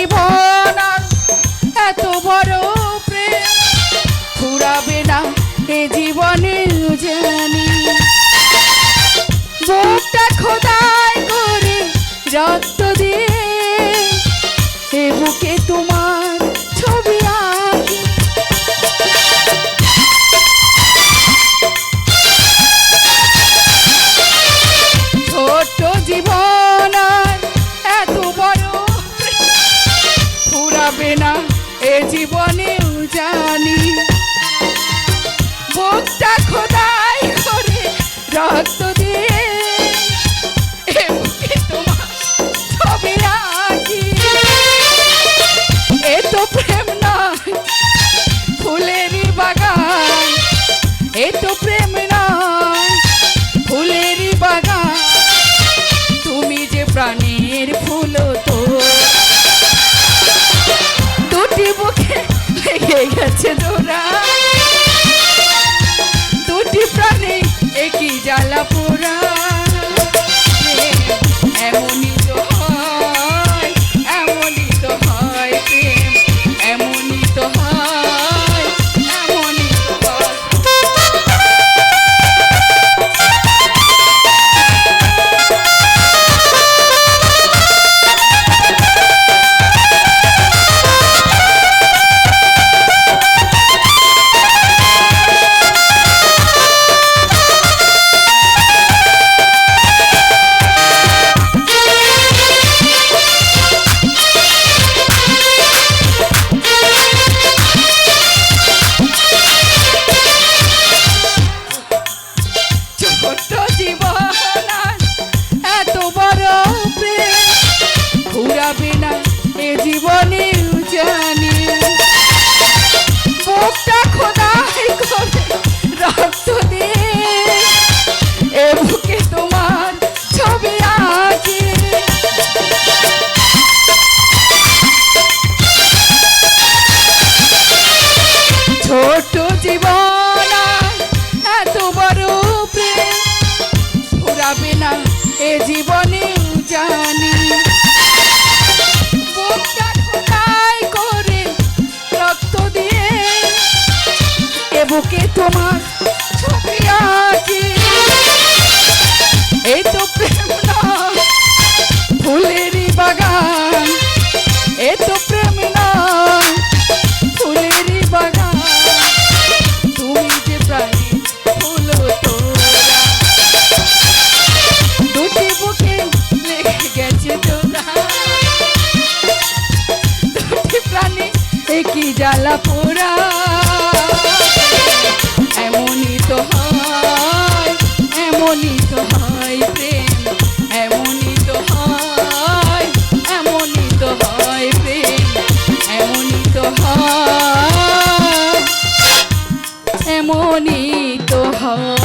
জীবন money. তোমার সুপ্রিয়া কি এই তো প্রেম না, ফুলেরই বাগান। এ তো প্রেম না, ফুলেরই বাগান। তুমি যে প্রাণী, ফুল তোরা। দুটি বুকে লেগে গেছে তোরা। দুটি প্রাণী, একই জ্বালা পোড়া। হা এমনই তো হয়।